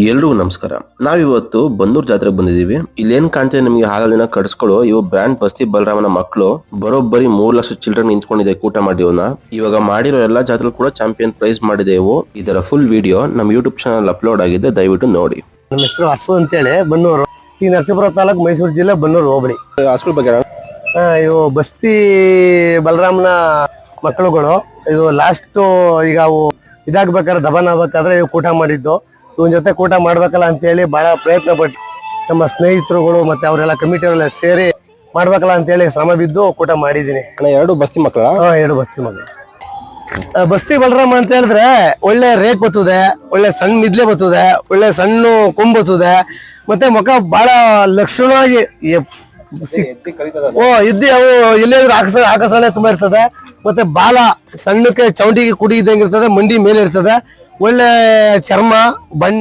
ಎಲ್ರಿಗೂ ನಮಸ್ಕಾರ. ನಾವಿವತ್ತು ಬಂದೂರ್ ಜಾತ್ರೆಗೆ ಬಂದಿದೀವಿ ಇಲ್ಲೇನ್ ಕಾಣ್ತಿದೆ ನಿಮಗೆ ಹಾಲಿನ ಕಡಿಸ್ಕೊಳ್ಳೋ ಇವು ಬ್ರ್ಯಾಂಡ್ ಬಸ್ತಿ ಬಲರಾಮನ ಮಕ್ಕಳು ಬರೋಬ್ಬರಿ ಮೂರ್ ಲಕ್ಷ ಚಿಲ್ಡ್ರನ್ ನಿಂತ್ಕೊಂಡಿದೆ ಕೂಟ ಮಾಡಿ ಇವ್ನ ಇವಾಗ ಮಾಡಿರೋ ಎಲ್ಲಾ ಜಾತ್ರೆ ಕೂಡ ಚಾಂಪಿಯನ್ ಪ್ರೈಸ್ ಮಾಡಿದೆವು. ಇದರ ಫುಲ್ ವಿಡಿಯೋ ನಮ್ಮ ಯೂಟ್ಯೂಬ್ ಚಾನಲ್ ಅಪ್ಲೋಡ್ ಆಗಿದೆ. ದಯವಿಟ್ಟು ನೋಡಿ. ನನ್ನ ಹೆಸರು ಹಸು ಅಂತೇಳಿ ಬನ್ನೂರು. ಈ ನರಸೀಪುರ ತಾಲೂಕು ಮೈಸೂರು ಜಿಲ್ಲೆ ಬನ್ನೂರು ಹೋಬಳಿ ಹಾಸ್ಪಿಟಲ್ ಬಗ್ಗೆ ಇವು ಬಸ್ತಿ ಬಲರಾಮನ ಮಕ್ಕಳುಗಳು ಇದು ಲಾಸ್ಟ್ ಈಗ ಅವು ಇದಾಗ್ಬೇಕಾದ್ರೆ ದಬನ್ ಆಗ್ಬೇಕಾದ್ರೆ ಇವು ಕೂಟ ಮಾಡಿದ್ದು. ಇವನ್ ಜೊತೆ ಕೂಟ ಮಾಡ್ಬೇಕಲ್ಲ ಅಂತೇಳಿ ಬಹಳ ಪ್ರಯತ್ನ ಪಟ್ಟು ನಮ್ಮ ಸ್ನೇಹಿತರುಗಳು ಮತ್ತೆ ಅವರೆಲ್ಲ ಕಮಿಟಿಯವರೆಲ್ಲ ಸೇರಿ ಮಾಡ್ಬೇಕಲ್ಲ ಅಂತೇಳಿ ಶ್ರಮ ಬಿದ್ದು ಕೂಟ ಮಾಡಿದೀನಿ ಎರಡು ಬಸ್ತಿ ಮಕ್ಕಳ? ಹಾ ಎರಡು ಬಸ್ತಿ ಮಕ್ಕಳು. ಬಸ್ತಿ ಬಲರಾಮ ಅಂತ ಹೇಳಿದ್ರೆ ಒಳ್ಳೆ ರೇಟ್ ಬತ್ತದೆ ಒಳ್ಳೆ ಸಣ್ಣ ಮಿದ್ಲೆ ಬತ್ತದೆ ಒಳ್ಳೆ ಸಣ್ಣ ಕೊಂಬ್ ಬರ್ತದೆ ಮತ್ತೆ ಮುಖ ಬಹಳ ಲಕ್ಷಣವಾಗಿ ಓ ಇದ್ದಿ ಅವು ಇಲ್ಲೇ ಆಕಸ ಆಕಸನೆ ತುಂಬಾ ಇರ್ತದೆ ಮತ್ತೆ ಬಾಲ ಸಣ್ಣಕ್ಕೆ ಚೌಂಡಿಗೆ ಕುಡಿ ಇದ್ದಂಗೆ ಇರ್ತದೆ ಮಂಡಿ ಮೇಲೆ ಇರ್ತದೆ ಒಳ್ಳೆ ಚರ್ಮ ಬಣ್ಣ.